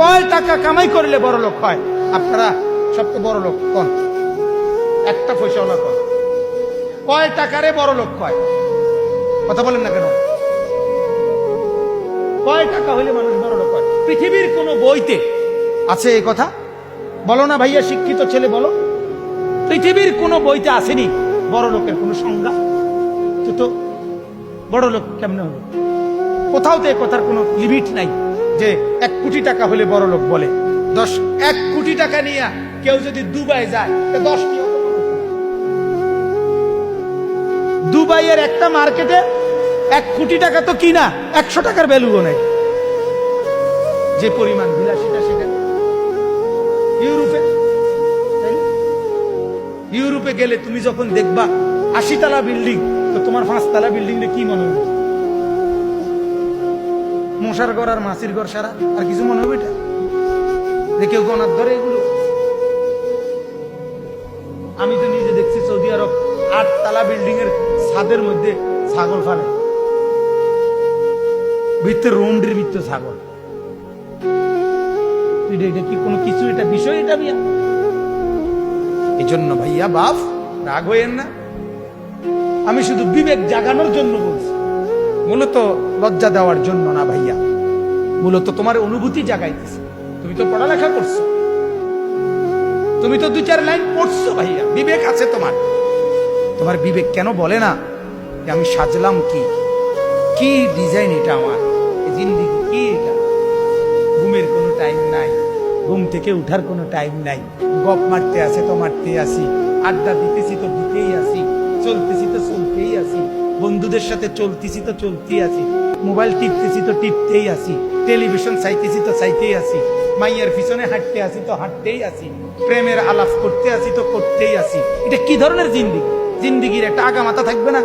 কয় টাকা কামাই করলে বড় লোক হয়? আপনারা সবচেয়ে বড় লোক কোন? একটা পয়সাওয়ালা কন কয়। টাকারে বড় লোক কয় কথা বলেন না কেন? কয় টাকা হইলে মানুষ বড় লোক হয়? পৃথিবীর কোন বইতে আছে এই কথা? বলো না ভাইয়া, শিক্ষিত ছেলে, বলো। পৃথিবীর কোন বইতে আসেনি বড় লোকের কোন সংজ্ঞা? তো বড় লোক কেমনে হবে কোথাও তো এই কথার কোনো লিমিট নাই। যে এক কোটি টাকা হলে বড় লোক বলে। দশ, এক কোটি টাকা নিয়ে কেউ যদি দুবাই যায় দশ। দুবাইয়ের একটা মার্কেটে এক কোটি টাকা তো কিনা, একশো টাকার ভ্যালুও নেই। যে পরিমাণ বিলাসিতা সেটা ইউরোপে ইউরোপে গেলে তুমি যখন দেখবা আশি তালা বিল্ডিং, তো তোমার পাঁচতলা বিল্ডিং কি মনে হবে মশার ঘর আর মাসির ঘর সারা। আর কিছু মনে হবে এটা? যে কেউ গনার ধরে এগুলো? আমি তো নিজে দেখছি সৌদি আরব আটতলা বিল্ডিং এর ছাদের মধ্যে ছাগল ফালে। ভিতরে রুমটির ভিতরে ছাগল। এটা কি কোনো কিছু? এটা বিষয় এটা মিয়া? এই জন্য ভাইয়া বাপ, রাগ হইয়েন না। আমি শুধু বিবেক জাগানোর জন্য বলছি। মূলত লজ্জা দেওয়ার জন্য না ভাইয়া। মূলত তোমার অনুভূতি জাগাইতেছে। তুমি তো পড়ালেখা করছ। তুমি তো দু চার লাইন পড়ছো ভাইয়া। বিবেক আছে তোমার। তোমার বিবেক কেন বলে না যে আমি সাজলাম কি? কি ডিজাইন এটা আমার? জিন্দিগি কি এটা? ঘুমের কোনো টাইম নাই। ঘুম থেকে উঠার কোনো টাইম নাই। গপ মারতে আসে তো মারতে আসি আড্ডা দিতেছি তো দিতেই আসি চলতেছি তো চলতেই আসি বন্ধুদের সাথে চলতেছি তো চলতেই আছি। মোবাইল টিপতেছি তো টিপতেই আছি। টেলিভিশন চাইতেছি তো চাইতেই আছি। মাইয়ার পিছনে হাঁটতে আছি তো হাঁটতেই আছি। প্রেমের আলাপ করতে আছি তো করতেই আছি। এটা কি ধরনের জিন্দিগি? জিন্দিগির একটা আগা মাথা থাকবে না?